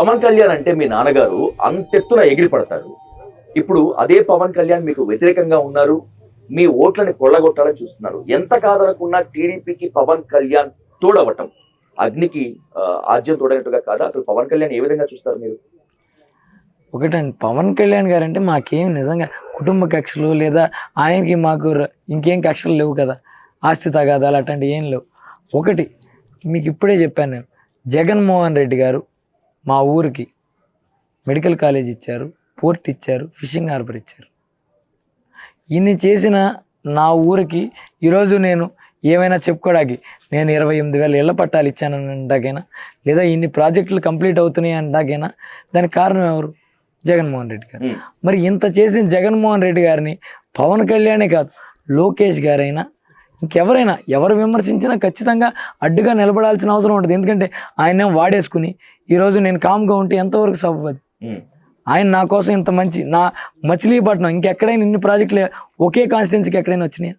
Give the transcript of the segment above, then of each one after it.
పవన్ కళ్యాణ్ అంటే మీ నాన్నగారు అంతెత్తున ఎగిరి పడతారు ఇప్పుడు అదే పవన్ కళ్యాణ్ మీకు వ్యతిరేకంగా ఉన్నారు మీ ఓట్లని కొల్లగొట్టాలని చూస్తున్నారు. ఎంత కాదనుకున్నా టీడీపీకి పవన్ కళ్యాణ్ తోడవటం అగ్నికి ఆ, ఆజ్యం తోడైనట్టుగా కాదా? అసలు పవన్ కళ్యాణ్ ఏ విధంగా చూస్తారు మీరు? ఒకటండి పవన్ కళ్యాణ్ గారు అంటే మాకేం నిజంగా కుటుంబ కక్షలు లేదా ఆయనకి మాకు ఇంకేం కక్షలు లేవు కదా. ఆస్తి తగాదాలు అట్లాంటివి ఏం లేవు. ఒకటి మీకు ఇప్పుడే చెప్పాను నేను జగన్మోహన్ రెడ్డి గారు మా ఊరికి మెడికల్ కాలేజ్ ఇచ్చారు పోర్ట్ ఇచ్చారు ఫిషింగ్ హార్బర్ ఇచ్చారు. ఇన్ని చేసిన నా ఊరికి ఈరోజు నేను ఏమైనా చెప్పుకోవడానికి నేను ఇరవై ఎనిమిది వేల ఇళ్ళ పట్టాలు ఇచ్చాను అంటాకైనా లేదా ఇన్ని ప్రాజెక్టులు కంప్లీట్ అవుతున్నాయి అంటాకైనా దానికి కారణం ఎవరు? జగన్మోహన్ రెడ్డి గారు. మరి ఇంత చేసిన జగన్మోహన్ రెడ్డి గారిని పవన్ కళ్యాణే కాదు లోకేష్ గారైనా ఇంకెవరైనా ఎవరు విమర్శించినా ఖచ్చితంగా అడ్డుగా నిలబడాల్సిన అవసరం ఉంటుంది. ఎందుకంటే ఆయన వాడేసుకుని ఈరోజు నేను కామ్గా ఉంటే ఎంతవరకు సవ్వదు ఆయన నా కోసం ఇంత మంచి నా మచిలీపట్నం ఇంకెక్కడైనా ఇన్ని ప్రాజెక్టులు ఒకే కాన్స్టిట్యున్సీకి ఎక్కడైనా వచ్చినాయి?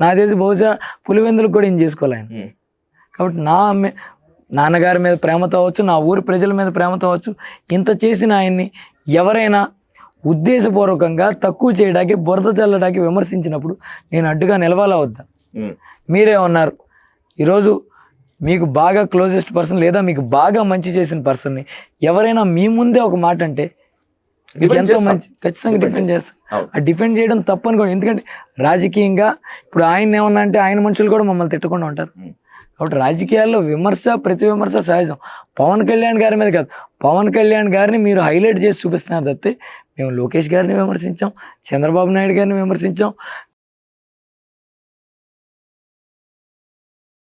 నాకు తెలిసి బహుశా పులివెందులకు కూడా ఏం చేసుకోవాలి ఆయన. కాబట్టి నా నాన్నగారి మీద ప్రేమతో అవ్వచ్చు నా ఊరి ప్రజల మీద ప్రేమతో అవ్వచ్చు ఇంత చేసిన ఆయన్ని ఎవరైనా ఉద్దేశపూర్వకంగా తక్కువ చేయడానికి బురద చల్లడానికి విమర్శించినప్పుడు నేను అడ్డుగా నిలవాలా వద్దా? మీరే ఉన్నారు. ఈరోజు మీకు బాగా క్లోజెస్ట్ పర్సన్ లేదా మీకు బాగా మంచి చేసిన పర్సన్ని ఎవరైనా మీ ముందే ఒక మాట అంటే మీకు ఎంతో. మంచి ఖచ్చితంగా డిఫెండ్ చేస్తాం. ఆ డిఫెండ్ చేయడం తప్పు అనుకోండి ఎందుకంటే రాజకీయంగా ఇప్పుడు ఆయన ఏమన్నా అంటే ఆయన మనుషులు కూడా మమ్మల్ని తిట్టకుండా ఉంటారు. కాబట్టి రాజకీయాల్లో విమర్శ ప్రతి విమర్శ సహజం. పవన్ కళ్యాణ్ గారి మీద కాదు. పవన్ కళ్యాణ్ గారిని మీరు హైలైట్ చేసి చూపిస్తున్నారు తప్పితే మేము లోకేష్ గారిని విమర్శించాం చంద్రబాబు నాయుడు గారిని విమర్శించాం